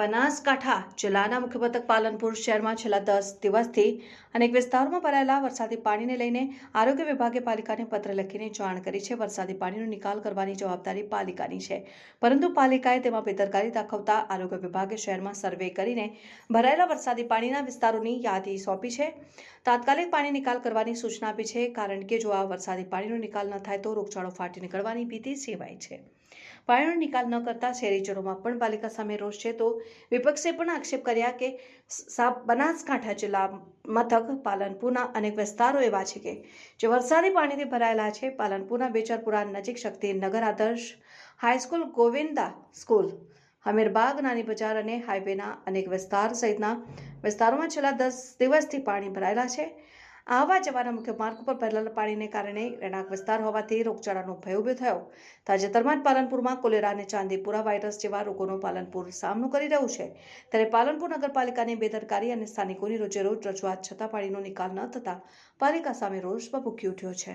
બનાસકાંઠા જિલ્લાના મુખ્ય મથક પાલનપુર શહેરમાં છેલ્લા દસ દિવસથી અનેક વિસ્તારોમાં ભરાયેલા વરસાદી પાણીને લઈને આરોગ્ય વિભાગે પાલિકાને પત્ર લખીને જાણ કરી છે. વરસાદી પાણીનો નિકાલ કરવાની જવાબદારી પાલિકાની છે. પરંતુ પાલિકાએ તેમાં બેદરકારી દાખવતા આરોગ્ય વિભાગે શહેરમાં સર્વે કરીને ભરાયેલા વરસાદી પાણીના વિસ્તારોની યાદી સોંપી છે. તાત્કાલિક પાણી નિકાલ કરવાની સૂચના આપી છે. કારણ કે જો આ વરસાદી પાણીનો નિકાલ ન થાય તો રોગચાળો ફાટી નીકળવાની ભીતિ સેવાય છે. પાણીનો નિકાલ ન કરતા શહેરીજનોમાં પણ પાલિકા સામે રોષ છે. તો વિપક્ષે પણ આક્ષેપ કર્યા કે બનાસકાંઠા જિલ્લા મથક પાલનપુરના અનેક વિસ્તારો એવા છે કે જે વરસાદી પાણીથી ભરાયેલા છે. પાલનપુરના બેચરપુરા નજીક શક્તિનગર આદર્શ હાઈસ્કૂલ ગોવિંદા સ્કૂલ, હમીરબાગ નાની બજાર અને હાઈવેના અનેક વિસ્તાર સહિતના વિસ્તારોમાં છેલ્લા દસ દિવસથી પાણી ભરાયેલા છે. આવવા જવાના મુખ્ય માર્ગ પર ભરેલા પાણીને કારણે રહેણાંક વિસ્તાર હોવાથી રોગચાળાનો ભય ઊભો થયો. તાજેતરમાં જ પાલનપુરમાં કોલેરા અને ચાંદીપુરા વાયરસ જેવા રોગોનો પાલનપુર સામનો કરી રહ્યું છે. ત્યારે પાલનપુર નગરપાલિકાની બેદરકારી અને સ્થાનિકોની રોજેરોજ રજૂઆત છતાં પાણીનો નિકાલ ન થતાં પાલિકા સામે રોષ ભભૂકી ઉઠ્યો છે.